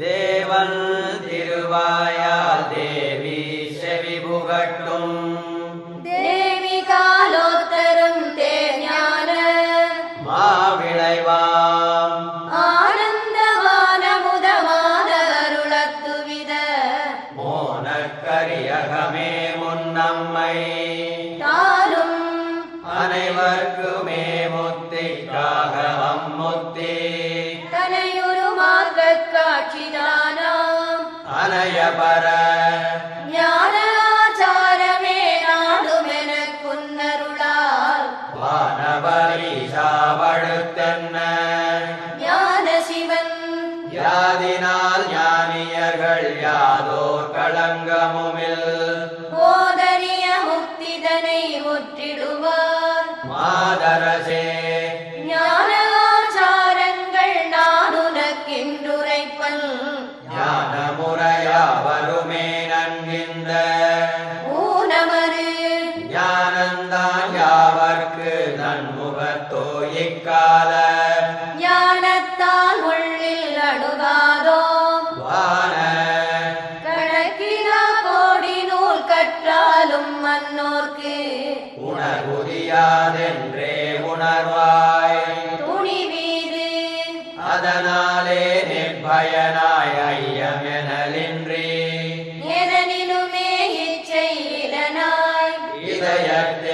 देवन् யாதினால் ஞானியர்கள் யாதோர் களங்கமும்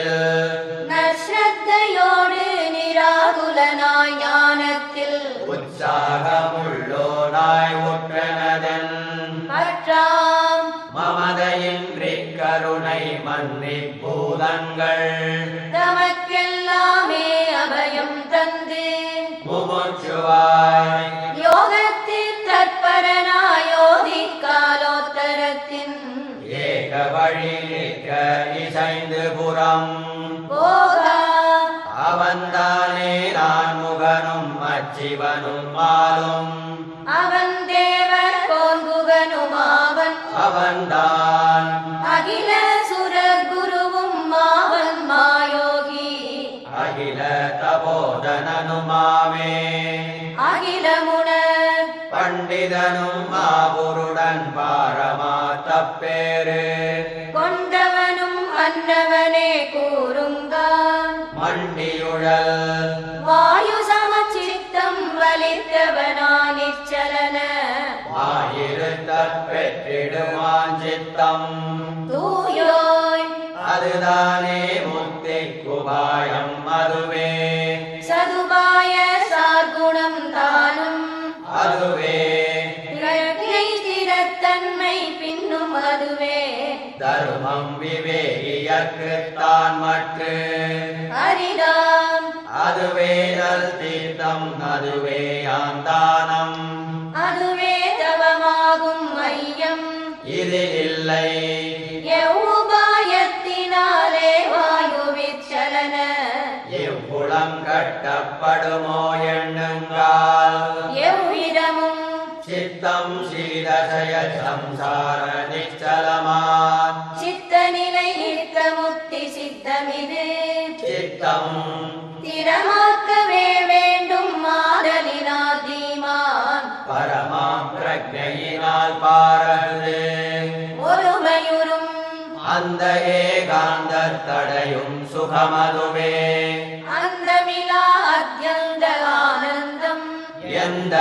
இதயத்தில் நஸ்ரத்தையோடு பண்டிதனும் மாபுருடன் பாரமா தப்பேரு கொண்டவனும் அன்னவனே கூறுங்கான். மண்டியுழல் வாயு சமச்சித்தம் வலித்தவனா நிச்சலன. ஆயிருத்தற் பெற்றிடுவான் சித்தம். தூயோய். அதுதானே முக்தி குபாயம் அதுவே சதுபாய சார்குணம் தானும். அதுவே தர்மம் விவேகியற்குத்தான் மற்று. அரிதாம். அதுவே தீர்த்தம் அதுவே ஆந்தானம் அதுவே தவமாகும் மையம். இதில் இல்லை. எவ்வுபாயத்தினாலே வாயுவிச்சலன இவ்வுளம் கட்டப்படுமோ எண்ணுங்கால். தடையும் சுகமதுவே அந்தமிலா அத்தியந்த ஆனந்தம் எந்த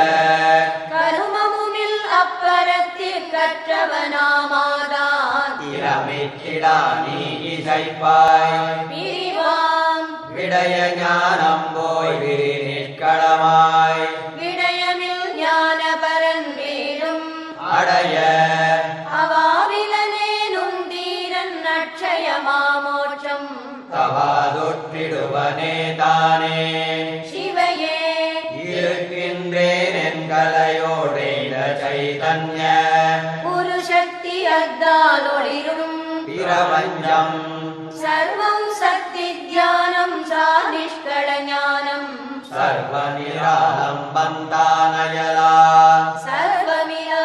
கருமமுமில் அப்பரத்தில் கற்றவனாமாதான் திறமிக்கிடா நீ இசைப்பாய் பிரிவாம் விடய ஞானம் போய் விரி நிற்களமாய் தவாதுற்றிடுவனே தானே சிவையே இருக்கின்றேன் என் கலையோடேந்த சைதன்ய குரு சக்தி அத்தால் ஒளிரும் பிரபஞ்சம் சர்வம் சக்தி தியானம் சாதிஷ்கட ஞானம் சர்வ நிராலம்பந்தானயலா சர்வமிலா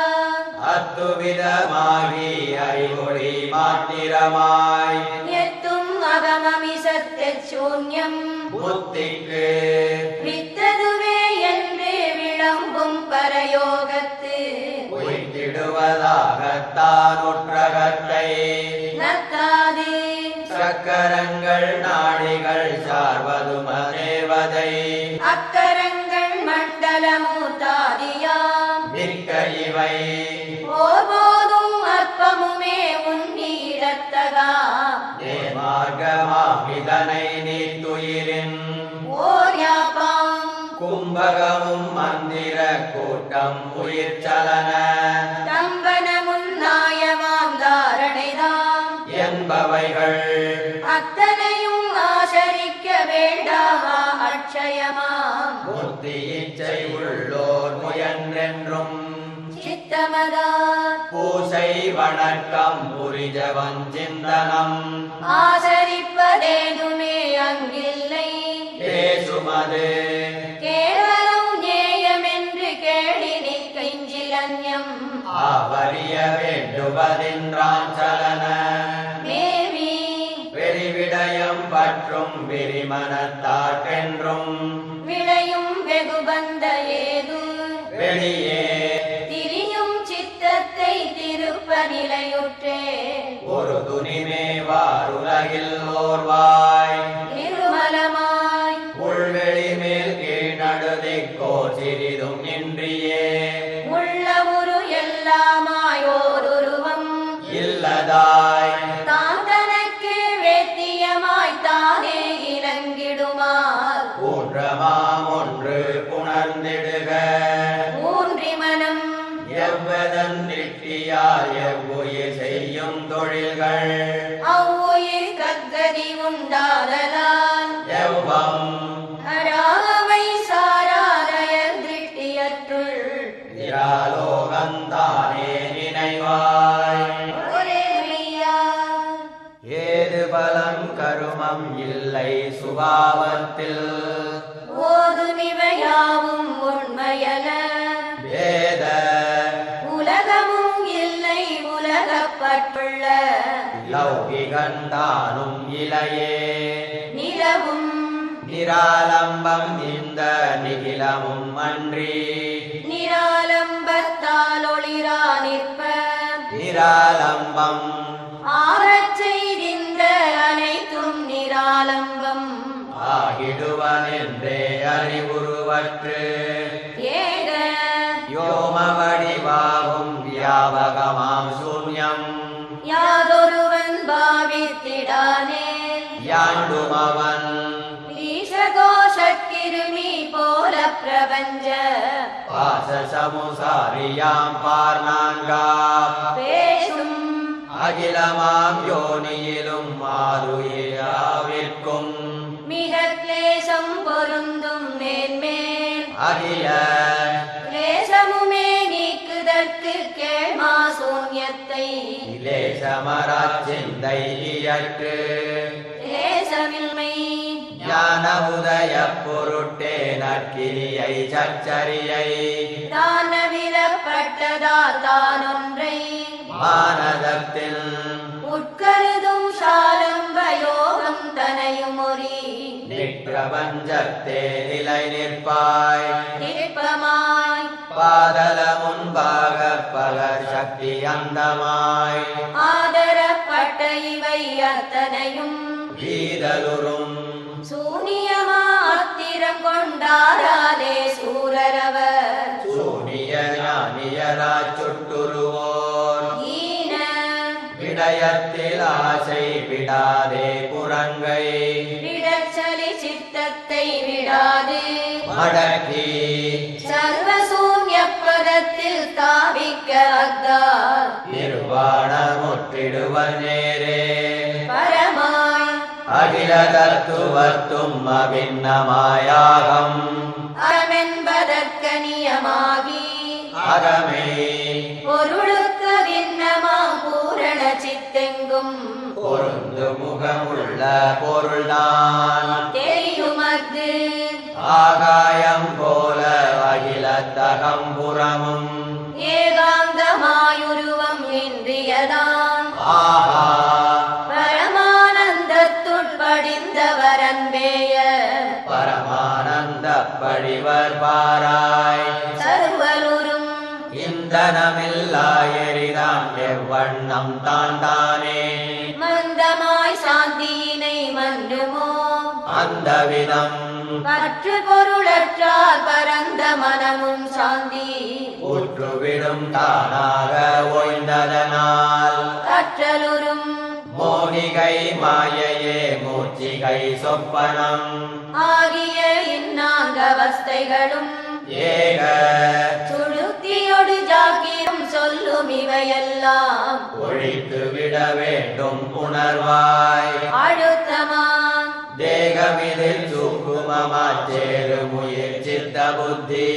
அத்துவிதமாகி அறிவொளி மாத்திரமாய் சூன்யம் புத்திக்கு. வித்ததுவே என்று விளம்பும் பரயோகத்து. நடுவதாகத்தான் உற்றகத்தை நத்தாது சக்கரங்கள் நாடிகள் சார்வதும் தேவதை அக்கரங்கள் மண்டலமூர்த்தாதியாம் மிக்க இவை. போர்போதும் அற்பமுமே உன்னிடத்தகா நேமார்கமாம் இதனை கூட்டம் உயிர் சலன. தம்பனமுன் நாயமாம் தாரணைதாம் என்பவைகள். அத்தனையும் ஆசரிக்க வேண்டாமா அட்சயமாம். புத்தி இச்சை உள்ளோர் முயன்றென்றும். சித்தமதார் பூசை வணக்கம் புரிஜவன் சிந்தனம். ஆசரிப்பதேதுமே அங்கில்லை. பேசுமது. வேண்டுவதின்றான் சலன வெறிவிடயம் பற்றும் விரிமனத்தார்க்கென்றும் விளையும் வெகுபந்த ஏது. வெளியே. திரியும் சித்தத்தை திருப்ப நிலையுற்றே. ஒரு துணிமேவார் உலகில் ஓர்வாய். இலையே நிலவும். நிராலம்பம் இந்த நிகிலமும் அன்றி. நிராலம்பத்தால் ஒளிரா நிற்ப. நிராலம்பம். ஆறச் செய்திந்த அனைத்தும் நிராலம்பம். ஆகிடுவன் என்றே அறிவுருவற்று. ஏக. யோம வடிவாகும் வியாபகமாம் சூன்யம். யாதொருவன் பாவித்திடானே. யாண்டுமவன் ஈசகோஷக்கிருமி போல பிரபஞ்ச பாச சமுசாரியாம் பார்நான்கா பேசும் அகிலமாம் யோனியிலும் மாறுயிராவிற்கும் மிக கிளேசம் பொருந்தும் மேன்மேல். அகில கிளேசமுமே நீக்குதற்கு கேள்மா சூன்யத்தை இலேசமரச் சிந்தை இயற்று. கிளேசமின்மை ஞான உதய பொருட்டே நற்கிரியை சச்சரியை. தானவிலப்பட்டதா தானொன்றை. மானதத்தில். உட்கருதும் சாலம்ப யோகம் தனையுமொரி. நிற்பிரபஞ்சத்தே நிலை நிற்பாய் நிற்பமாய். பாதல முன்பாக பகர் சக்தி அந்தமாய். ஆதரப்பட்ட இவை அத்தனையும். வீதலுறும் சூனியமாத்திரம் கொண்டாராலே சூரரவர். சூனிய ஞானியரா சுட்டுருவோர். ஈன. விடயத்தில் ஆசை விடாதே புறங்கை. விடச்சலி சித்தத்தை விடாது. மடக்கி. சர்வசூன்ய பதத்தில் தாவிக்க அக்கார் நிர்வாணமுற்றிடுவர் நேரே. அகில தத்துவத்தும் அபின்னமாயாகம் அறமென்பதற்கனியமாகி அகமே. பொருளுக்கு பின்னமா பூரண சித்தெங்கும். பொருந்து முகமுள்ள பொருள்தான். தெரியுமக்கு ஆகாயம் போல அகிலத்தகம்புறமும் ஏகாந்தமாயுருவம் எவ்வண்ணம் தான் தானே மந்தமாய் சாந்தியினை மன்றுமோ? அந்த விதம் பற்று பொருளற்றால் பரந்த மனமும் சாந்தி. ஊற்றுவிடும் தானாக ஓய்ந்ததனால். கற்றலுறும். மோகிகை மாயையே மூர்ச்சிகை சொப்பனம். ஆகிய இன்னாங்கவஸ்தைகளும் ஏக. சுழுத்தியொடு ஜாக்கிரம் சொல்லும் இவையெல்லாம். ஒழித்து விட வேண்டும் உணர்வாய் அழுத்தமாம் தேகமிதில் சுக்குமமாச்சேரு முயற் சித்த புத்தி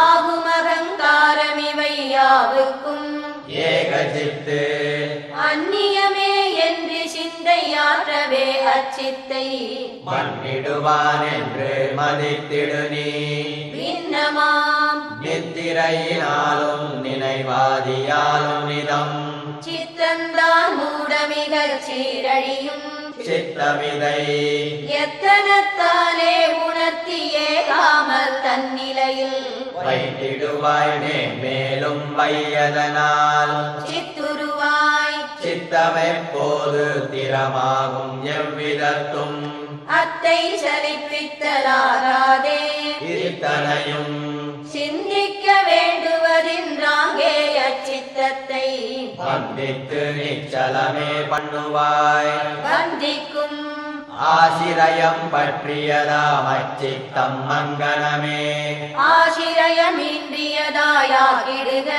ஆகும் அகங்காரம் இவை யாவுக்கும் ஏக சித்து அந்நியமே சிந்தையாற்றவே அச்சித்தை. மண்ணிடுவான் என்று மதித்திடு நீ பின்னமாம் நித்திரையினாலும் நினைவாதியாலும் நிதம். சித்தந்தான் மூடமிகச் சீரழியும். சித்தமிதை. எத்தனத்தாலே உணர்த்தியே காமல் தன்னிலையில். வைத்திடுவாய் மேலும் வையதனால். சித்துருவாய் சித்தமெப்போது திறமாகும் எவ்விதத்தும். அத்தை சலிப்பித்தலாகாதே இத்தனையும் சிந்திக்க வேண்டுவதின்றாங்கே அச்சித்தத்தை. வந்தித்து நிச்சலமே பண்ணுவாய். வந்திக்கும். ஆசிரயம் பற்றியதாம் அச்சித்தம் மங்கனமே. ஆசிரயமின்றியதாயாகிடுக.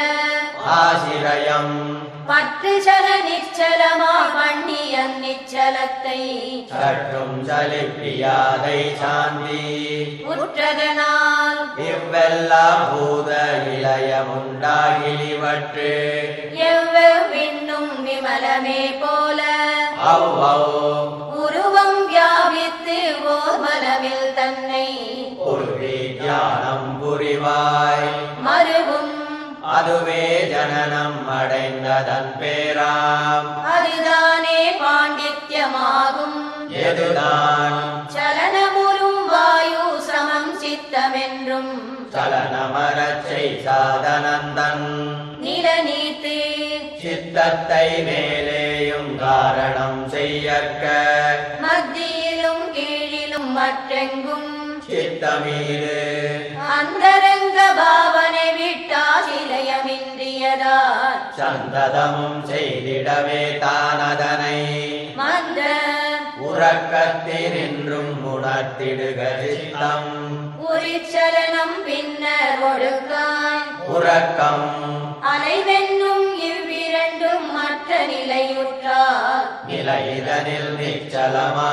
ஆசிரயம் பற்று சல நிச்சலமா பண்ணிய நிச்சலத்தை சற்றும் சலிப்பியாதை சாந்தி. உற்றதனால் இவ்வெல்லாம் பூத இளையமுண்டாகிலிவற்று எவ்வெவ்விண்ணும் விமலமே போல அவ்வௌ. உருவம் வியாபித்து ஓர் மனமில் தன்னை உருவி தியானம் புரிவாய். மருவும் அதுவே ஜனனம் அடைந்ததன் பேராம். அதுதானே பாண்டித்யமாகும். எதுதான்? சலனமுறும் வாயு சமம் சித்தமென்றும். சலனமரச்சை சாதனந்தன். நிலநீத்து சித்தத்தை மேலேயும் காரணம் செய்யற்க. மத்தியிலும் கீழிலும் மற்றெங்கும். சித்தமீது. அந்தரங்க சந்ததமும் செய்திடவே தானதனை. மந்த உறக்கத்தினின்றும் உணர்த்திடுக சித்தம். உரிச்சலனம் பின்னர் ஒடுக்காய் உறக்கம். அலைவென்னும் இவ்விரண்டும் மற்ற நிலையுற்றால். நிலைதனில் நிச்சலமானில்லாய்.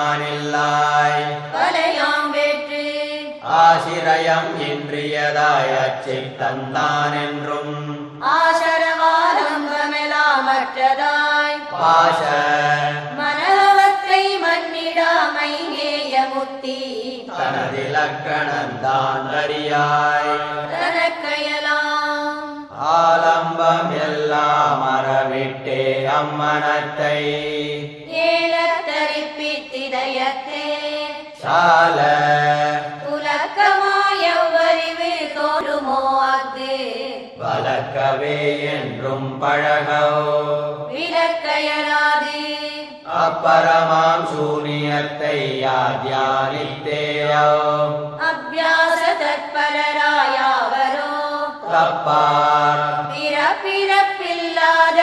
வலையாம் வெற்று. ஆசிரயம் இன்றியதாய் அச்சித்தந்தான் என்றும். ஆசரவாலம்பமெலாமற்றதாய் பாச மனவத்தை மன்னிடாமை நேயமுத்தி. தனதிலக்கணந்தான் அறியாய் தனக்கையலாம். ஆலம்பம் எல்லாம் அறவிட்டே அம்மனத்தை. ஏலத்தரிப்பித்திதயத்தே சால வளர்க்கவே என்றும் பழகோ விலக்கையலாது. அப்பரமாம் சூனியத்தை யாத்யானித்தேயோ அபியாச தற்பரராயாவரோ தப்பார். பிறப்பிறப்பில்லாத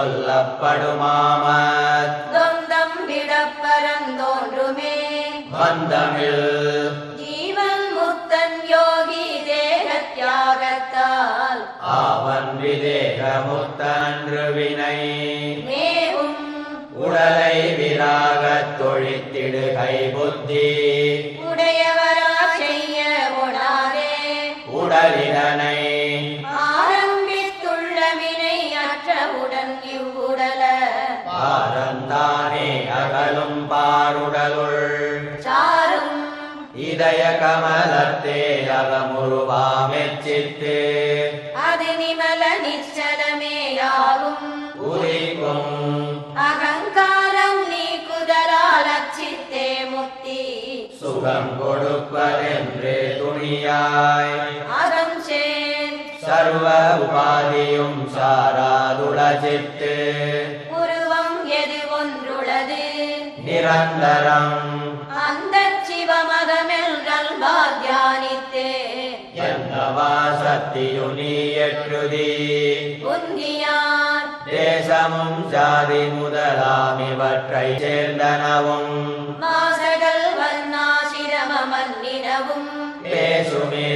சொல்லப்படுமாமத் தொந்தம் விடப்பரந்தோன்றுமே. பந்தமில் ஜீவன் முத்தன் யோகி தேகத்யாகத்தால் ஆவன் விதேகமுத்தன்று வினை. மேவும் உடலை விராகத் தொழித்திடுகை புத்தி. இதய கமலத்தே அகமுருவாமெச்சித்து அது நிமல நிச்சலமேயாகும் உதிக்கும் அகங்காரம் நீக்குதலால் அச்சித்தே முக்தி சுகம் கொடுப்பதென்று துணியாய் அகம் சேர் சர்வ உபாதியும் சாராதுளசித்து உருவம் எது ஒன்றுளது நிரந்தரம் என்னவா சக்தியு நீ எற்றுதி உந்தியார் தேசமும் ஜாதி முதலாம் இவற்றை சேர்ந்தனவும் மாசகள் வர்ணாசிரம மன்னிடவும் பேசுமே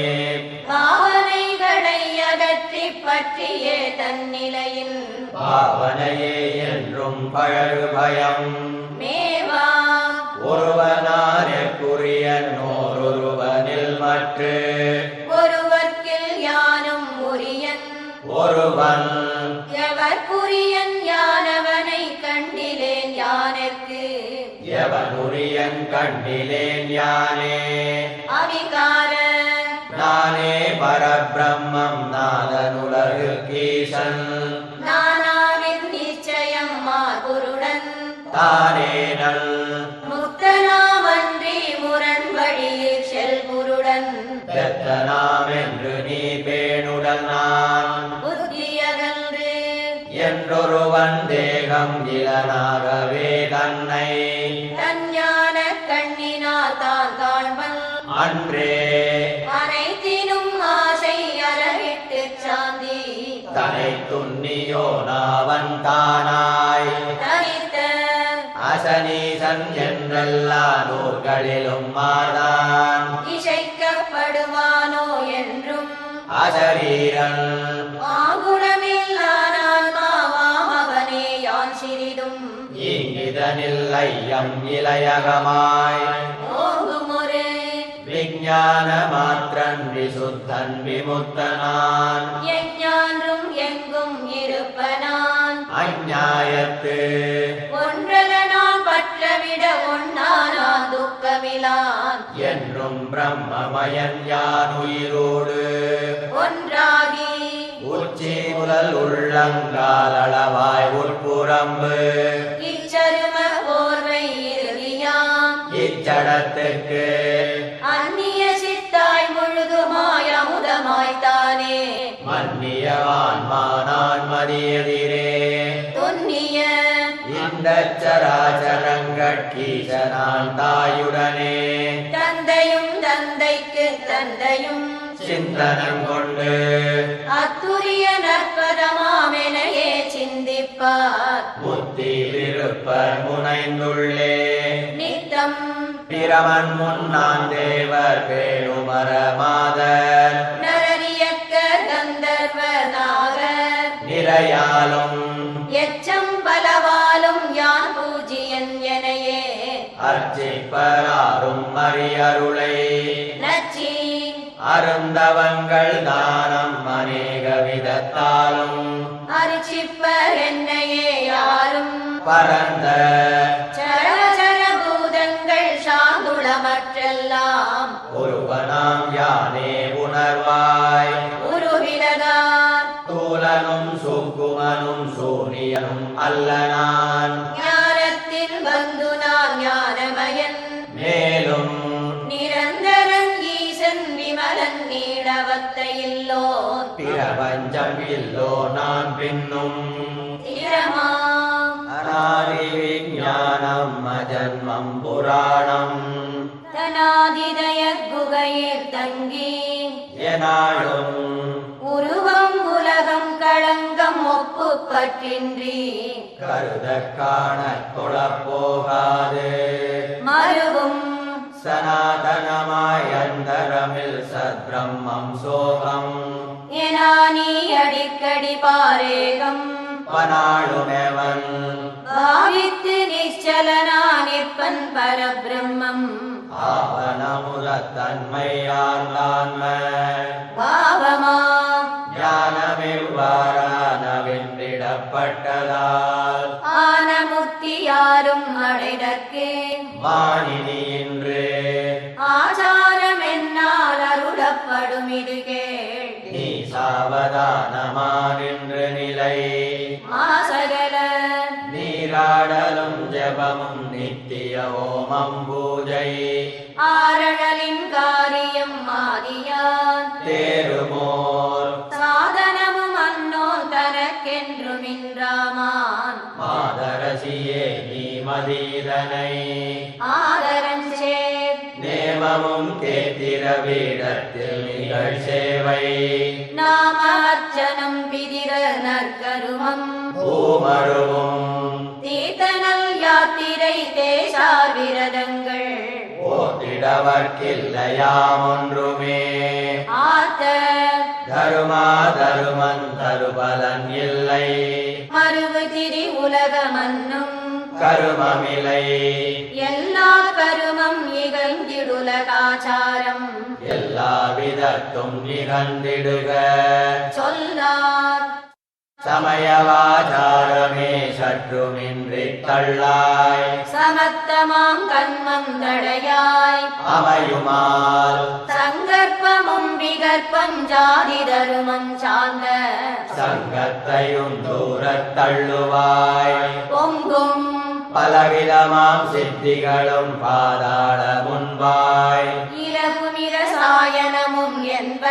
பாவனைகளை அகற்றி பற்றியே தன்னிலையில் பாவனையே என்றும் பழகு பயம் மேவா ஒருவனாருக்குரிய நோரொருவனில் மற்று ஒருவர்க்கில் யானும் உரியன். ஒருவன். எவர்க்குரியன் யானவனை கண்டிலேன் யானற்கு. எவனுரியன் கண்டிலேன் யானே. அவிகார நானே பரபிரம்மம் நாதனுலகு கீசன். நானாவின் நிச்சயம் மாகுருடன் தானே நல். முக்தனாமன்றி முரண் வழியில் செல்குருடன் பெத்தனாம் என்று நீ பேணுடன் நான் புத்தியகன்று. என்றொருவன் தேகம் இளனாகவே தன்னை. தஞ்ஞான கண்ணினால் தான் காண்பன் அன்றே. அனைத்தினும் ஆசை அறவிட்டு சாந்தி. தனை துன்னியோ நாவன் தானாய். தனித்த அசனீசன் என்றெல்லா நூல்களிலும் மாதான். இசைக்கப்படுவானோ என்றும் அசரீரன். ஆகுணமில்லானால் மாவாம் அவனே யான் சிறிதும். இங்கிதனில் ஐயம் இளையகமாய் விஞ்ஞான மாத்திரன் விசுத்தன் விமுத்தனான். எஞ்ஞான்றும் எங்கும் இருப்பனான். அஞ்ஞாயத்து. என்றும் பிரம்மமயன் யான் உயிரோடு ஒன்றாகி உச்சி முதல் உள்ளங்கால் அளவாய் உட்புறம்பு இச்சரும போர்வை இறுதியாம் இச்சடத்துக்கு அந்நிய சித்தாய் முழுதுமாய் அமுதமாய்த்தானே மன்னியவான் மானான் மதியதிரே துன்னிய இந்த சராச்சரங்கட்கீசனான் தாயுடனே. தந்தையும் தந்தைக்கு தந்தையும் சிந்தனம் கொண்டு. அத்துரிய நற்பதமாமெனையே சிந்திப்பார். புத்தி விருப்பர் முனைந்துள்ளே. நித்தம் பிரமன் முன்னான் தேவர் பேணுமர மாதர் நரரியக்க கந்தர்வர் நாகர் நிறையாலும் அரியருளை நச்சி. அருந்தவங்கள் தானம் அநேக விதத்தாலும். அரிச்சிப்பர் என்னையே யாரும். பரந்த சரச்சர பூதங்கள் சாந்துளமற்றெல்லாம் ஒருவனாம் யானே உணர்வாய். உருவிலகார். தூலனும் சுக்குமனும் சூனியனும் அல்ல இல்லோ நான் பின்னும். அநாதி விஞ்ஞானம் அஜன்மம் புராணம். தனாதிதய குகையில் தங்கி. எனாலும். உருவம் உலகம் களங்கம் ஒப்பு பற்றின்றி. கருத காண தொழப்போகாது மருவும் சனாதனமாய் அந்தரமில் சத்பிரம்மம் சோகம். எனா நீ அடிக்கடி பாரேகம். பனாளுமெவன் பாவித்து நிச்சலனா நிற்பன் பரபிரம்மம். ஆவணமுதத்தன்மையார்ந்தான்ம பாவமா? ஞானமிவ்வாறானவென்றிடப்பட்டதால். ஆன முக்தி யாரும் அடைதற்கு. மானினி இன்று ஆச்சாரம் என்னால் அருளப்படும் இது கேள் நீ சாவதானமானின்று நிலை. மாசகல. நீராடலும் ஜபமும் நித்திய ஹோமம் பூஜை. ஆரணலின் காரியம் மாதியான் தேருமோர். சாதனமும் அன்னோ தனக்கென்றும் இன்றாமான் மாதரசியே நீ மதீதனை நேமமும் கேத்திர வீடத்தில் நிகழ் சேவை. பூமருவும் தீர்த்தனல் யாத்திரை தேசார் விரதங்கள். ஓட்டிடவர்க்கில்லையாமொன்றுமே ஆத்த. தருமா தருமன் தருபலன் இல்லை. மறுவு திரி உலகமன்னும். கருமமிலை எல்லா கருமம் இகழ்ந்திடுலகாச்சாரம் எல்லா விதத்தும் நிகழ்ந்திடுக. சொல்லார். சமயவாச்சாரமே சற்றுமின்றி தள்ளாய் சமத்தமாம் கண்மம் தடையாய். அமையுமால். சங்கற்பமும் விகற்பம் ஜாதி தருமம் சார்ந்த. சங்கத்தையும் தூரத் தள்ளுவாய் பொங்கும். பலவிதமாம் சித்திகளும் பாதாள முன்பாய். இரவுமிர சாயனமும் என்ப.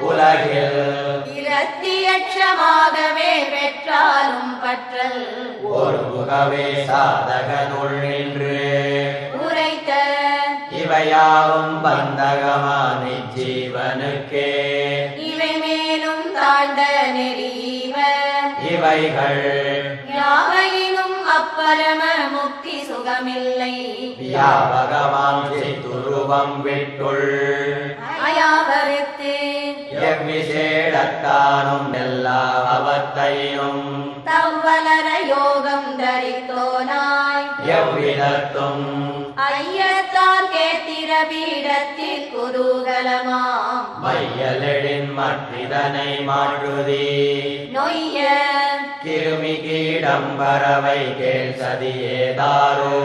உலகில் இரத்தியட்சமாகவே பெற்றாலும் பற்றல். ஒரு முகவே சாதகனுள் நின்று உரைத்த இவையாவும் பந்தகமான ஜீவனுக்கே இவை மேலும் தாழ்ந்த நெறிவ. இவைகள் யாவையினும் அப்பரம முக்தி சுகமில்லை. வியாபகமாம் சித்துருவம் விட்டுள். அயாவருத்து எவ்விசேடத்தானும் எல்லா அவத்தையும் தவ்வலர யோகம் தரித்தோனாய். எவ்விதத்தும் ஐயத்தார் கேத்திர பீடத்தில் குதூகலமாம். மையலெழின் மற்றிதனை மாற்றுதி. நொய்ய கிருமி கீடம் பறவை கேள் சதியேதாரோ.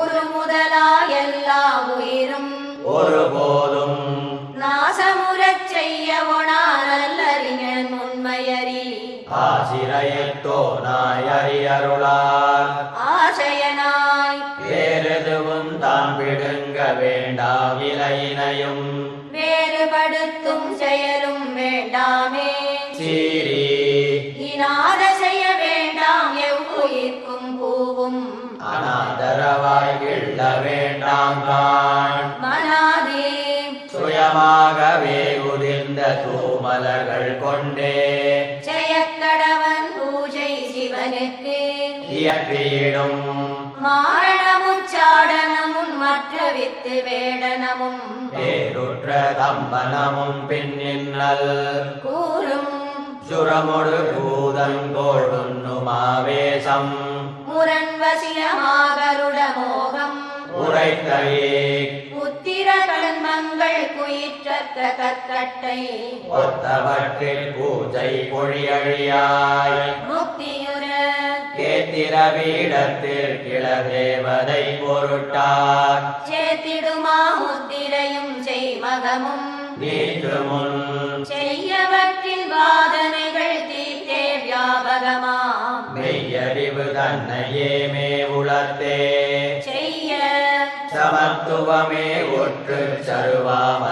உரு முதலா எல்லா உயிரும். ஒருபோதும் நல்லறிஞன் உண்மையறி ஆசிரயத்தோ நாய் அறியருளார் ஆசையனாய். வேறெதுவும் தான் விடுங்க வேண்டாம் இலையினையும் வேறுபடுத்தும் செயலும் வேண்டாமே. சீரி இனாத செய்ய வேண்டாம் எவ்வுயிர்க்கும் பூவும். அனாதரவாய் கிள்ள வேண்டாம் தான் மனாதே. சுயமாகவே தூமலர்கள் கொண்டே ஜெயக்கடவன் பூஜை சிவனுக்கு. இயற்றியிடும். மாரணமும் சாடனமும் மற்ற வித்து வேடனமும். வேறுற்ற தம்பனமும் பின்னின்னல். கூறும். சுரமொடு பூதங்கோள் உண்ணுமாவேசம் முரண்வசியமாகருட மோகம். உரைத்தவே புத்திர கண்மங்கள் குயிற்றற்ற கற்கட்டை. ஒத்தவற்றில் பூஜை பொழியழியாய். முக்தியுற கேத்திர வீடத்தில் கிளதேவதை பொருட்டார். சேத்திடுமா முத்திரையும் செய்மகமும் நீற்று முன் செய்யவற்றின் வாதனைகள் தீர்த்தே வியாபகமாம். மெய்யறிவு தன்னையே மே உளத்தே சமத்துவமே ஒற்று சருவாமல்லாசை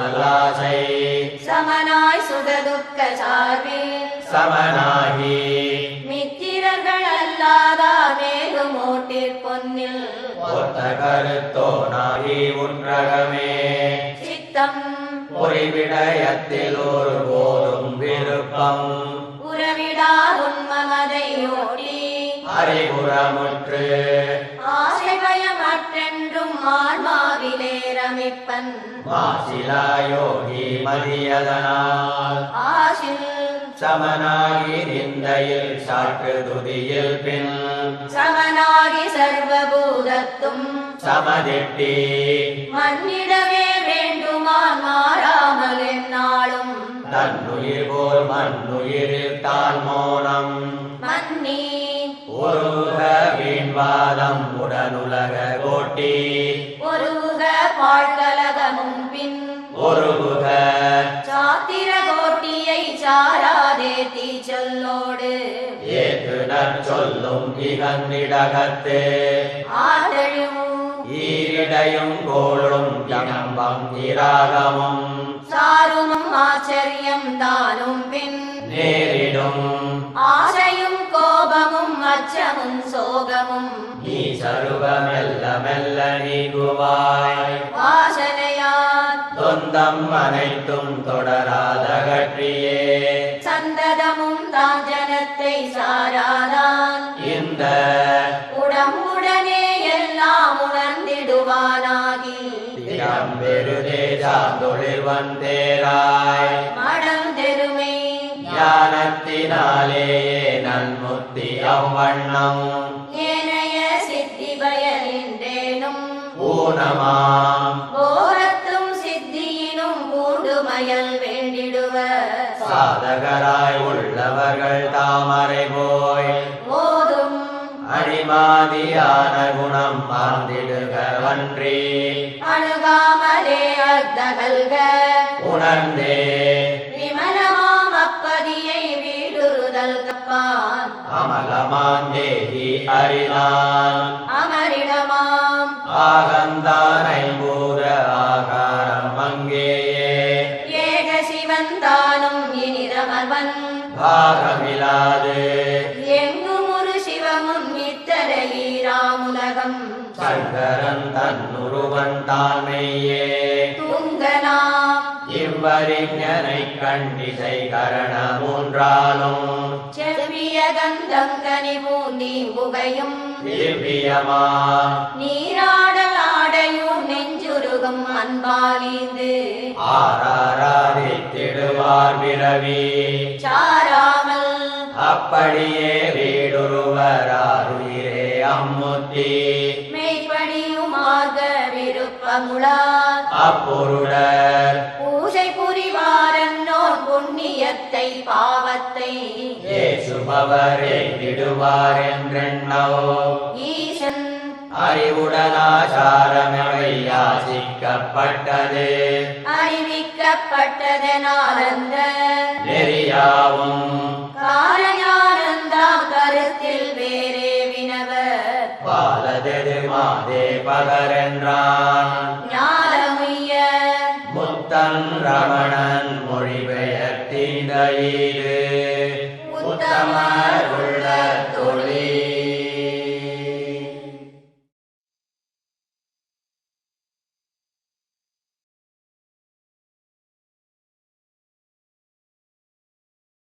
சமனாய் சுகதுக்க சார்பில் சமனாகி. மித்திரர்கள் அல்லாதார் மேலும் ஓட்டிற் பொன்னில். ஒத்த கருத்தோனாகி உன்றகமே. சித்தம். பொறிவிடயத்தில் ஒரு போதும் விருப்பம். உறவிடார் உண்மமதை ஓடி அறிவுறமுற்று. ஆசை பயமற்றென்றும் ஆன்மாவிலே ரமிப்பன். மாசிலாயோகி மதியதனால். ஆசில். சமனாகி நிந்தையில் சாற்று துதியில் பின். சமனாகி சர்வபூதத்தும். சமதிட்டி. மன்னிடவே வேண்டுமான் மாறாமல் எந்நாளும் தன்னுயிர் போல் மண்ணுயிரில் தான் மோனம். மன்னி. ஒருக வீண்வாதம் உடனுலக கோட்டி. ஒருக பாழ்கலகமும் பின் ஒருகுக. சாத்திர கோட்டியை சாராதே தீச்சொல்லோடு. ஏற்று நற்சொல்லும் இகந்திடகத்து. ஆதழும் ஈரிடையும் கோளும் ஜனம்பம் இராகமும். சாருணும் ஆச்சரியம் தானும் பின் நேரிடும். ஆசையும் கோபமும் அச்சமும் சோகமும். நீ சருவ மெல்ல மெல்ல நீங்குவாய். வாசனையான் தொந்தம் அனைத்தும் தொடராதகற்றியே சந்ததமும் தான் ஜனத்தை சாராதான். இந்த திறம்பெருதே சாந்தொழில் தேராய் மடம் தெருமை. ஞானத்தினாலேயே நன்முத்தி அவ்வண்ணம். ஏனைய சித்தி பயனின்றேனும் ஊனமாம் போரத்தும் சித்தியினும் பூண்டுமயல் வேண்டிடுவர் சாதகராய் உள்ளவர்கள் தாமரை போய். போதும். அணிமாதியான குணம் மாந்திடுகவன்றி அணுகாமலே அத்தகல்க உணர்ந்தே. விமலமாம் அப்பதியை வீடுறுதல் கப்பான். அமலமான் தேகி அறினான் அமரிடமாம். ஆகந்தானை தான்மையே துங்கனாம் இவ்வறிஞனை கண்டிசை கரண மூன்றாலும் செவ்விய கந்தம் கனி பூண்டி புகையும். திவ்யமா நீராடல் ஆடையும் நெஞ்சுருகும் அன்பாலிந்து. ஆராராதித்திடுவார் பிறவி. சாராமல். அப்படியே வீடுருவராருயிரே. அம்முத்தி மெய்ப்படியுமாக விருப்பமுளார் அப்பொருடர். பூஜை புரிவாரன்னோர் புண்ணியத்தை பாவத்தை. ஏசுபவர் எய்திடுவார் என்றெண்ணவோ ஈசன். அறிவுடனாசாரமவை யாசிக்கப்பட்டது. அறிவிக்கப்பட்டதனால் அந்த நெறியாவும். காரஞானந்தாம் கருத்தில் மாதேபகரென்றான் ஞானமைய முத்தன் ரமணன் மொழிபெயர்த்தீந்தயிறு உத்தமர் உள்ள